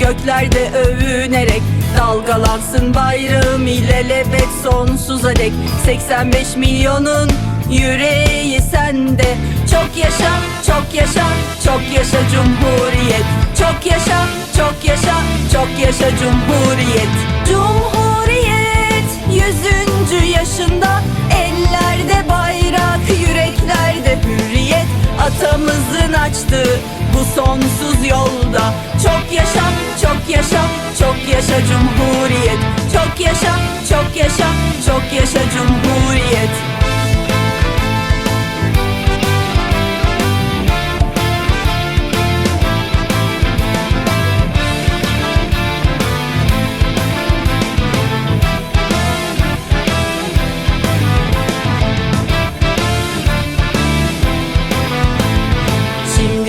göklerde övünerek Dalgalansın bayrağım ilelebet sonsuza dek. 85 milyonun yüreği sende. Çok yaşa, çok yaşa, çok yaşa Cumhuriyet. Çok yaşa, çok yaşa, çok yaşa Cumhuriyet. Cumhuriyet yüzüncü yaşında Ellerde bayrak, yüreklerde hürriyet. Atamızın açtığı bu sonsuz yolda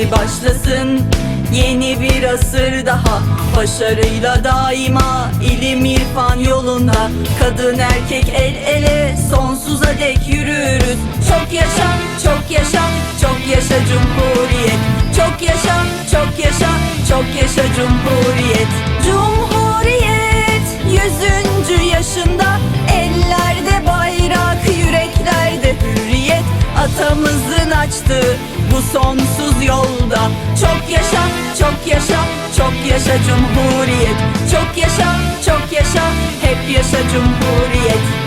Şimdi başlasın? Yeni bir asır daha. Başarıyla daima ilim irfan yolunda. Kadın erkek el ele sonsuza dek yürürüz. Çok yaşa, çok yaşa, çok yaşa Cumhuriyet. Çok yaşa, çok yaşa, çok yaşa Cumhuriyet. Cumhuriyet yüzüncü yaşında Ellerde bayrak, yüreklerde hürriyet. Atamızın açtığı bu sonsuz yolda Çok yaşa, çok yaşa, çok yaşa Cumhuriyet. Çok yaşa, çok yaşa, hep yaşa Cumhuriyet